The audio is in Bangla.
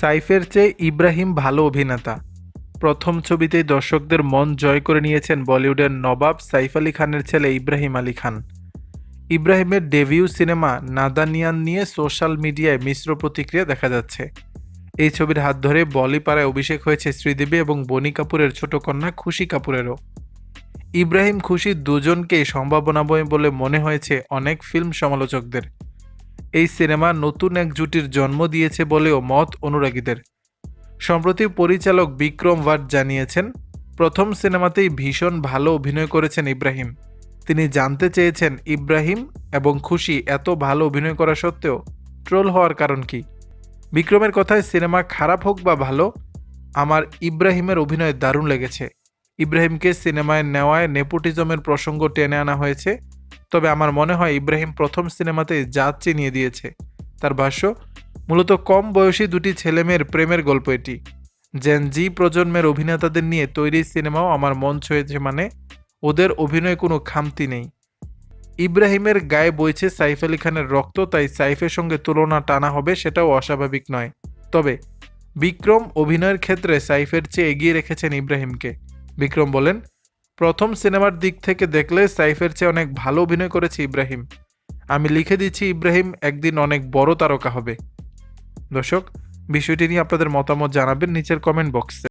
সাইফের চেয়ে ইব্রাহিম ভালো অভিনেতা। প্রথম ছবিতেই দর্শকদের মন জয় করে নিয়েছেন বলিউডের নবাব সাইফ আলী খানের ছেলে ইব্রাহিম আলী খান। ইব্রাহিমের ডেবিউ সিনেমা নাদানিয়ান নিয়ে সোশ্যাল মিডিয়ায় মিশ্র প্রতিক্রিয়া দেখা যাচ্ছে। এই ছবির হাত ধরে বলিপাড়ায় অভিষেক হয়েছে শ্রীদেবী এবং বনি কাপুরের ছোট কন্যা খুশি কাপুরেরও। ইব্রাহিম খুশি দুজনকেই সম্ভাবনাময় বলে মনে হয়েছে অনেক ফিল্ম সমালোচকদের। এই সিনেমা নতুন এক জুটির জন্ম দিয়েছে বলেও মত অনুরাগীদের। সম্প্রতি পরিচালক বিক্রম ভাট জানিয়েছেন, প্রথম সিনেমাতেই ভীষণ ভালো অভিনয় করেছেন ইব্রাহিম। তিনি জানতে চেয়েছেন, ইব্রাহিম এবং খুশি এত ভালো অভিনয় করা সত্ত্বেও ট্রোল হওয়ার কারণ কি? বিক্রমের কথায় সিনেমা খারাপ হোক বা ভালো, আমার ইব্রাহিমের অভিনয় দারুণ লেগেছে। ইব্রাহিমকে সিনেমায় নেওয়ায় নেপোটিজমের প্রসঙ্গ টেনে আনা হয়েছে। তবে আমার মনে হয় ইব্রাহিম প্রথম সিনেমাতে জাত চিনিয়ে দিয়েছে। তার ভাষ্য, মূলত কম বয়সী দুটি ছেলেমেয়ের প্রেমের গল্প এটি। জেন জি প্রজন্মের অভিনেতাদের নিয়ে তৈরি সিনেমাও আমার মন ছুঁয়েছে মানে ওদের অভিনয়ে কোনো খামতি নেই। ইব্রাহিমের গায়ে বইছে সাইফ আলী খানের রক্ত, তাই সাইফের সঙ্গে তুলনা টানা হবে সেটাও অস্বাভাবিক নয়। তবে বিক্রম অভিনয়ের ক্ষেত্রে সাইফের চেয়ে এগিয়ে রেখেছেন ইব্রাহিমকে। বিক্রম বলেন প্রথম সিনেমার দিক থেকে দেখলে সাইফের চেয়ে অনেক ভালো অভিনয় করেছে ইব্রাহিম। আমি লিখে দিচ্ছি, ইব্রাহিম একদিন অনেক বড় তারকা হবে। দর্শক, বিষয়টি নিয়ে আপনাদের মতামত জানাবেন নিচের কমেন্ট বক্সে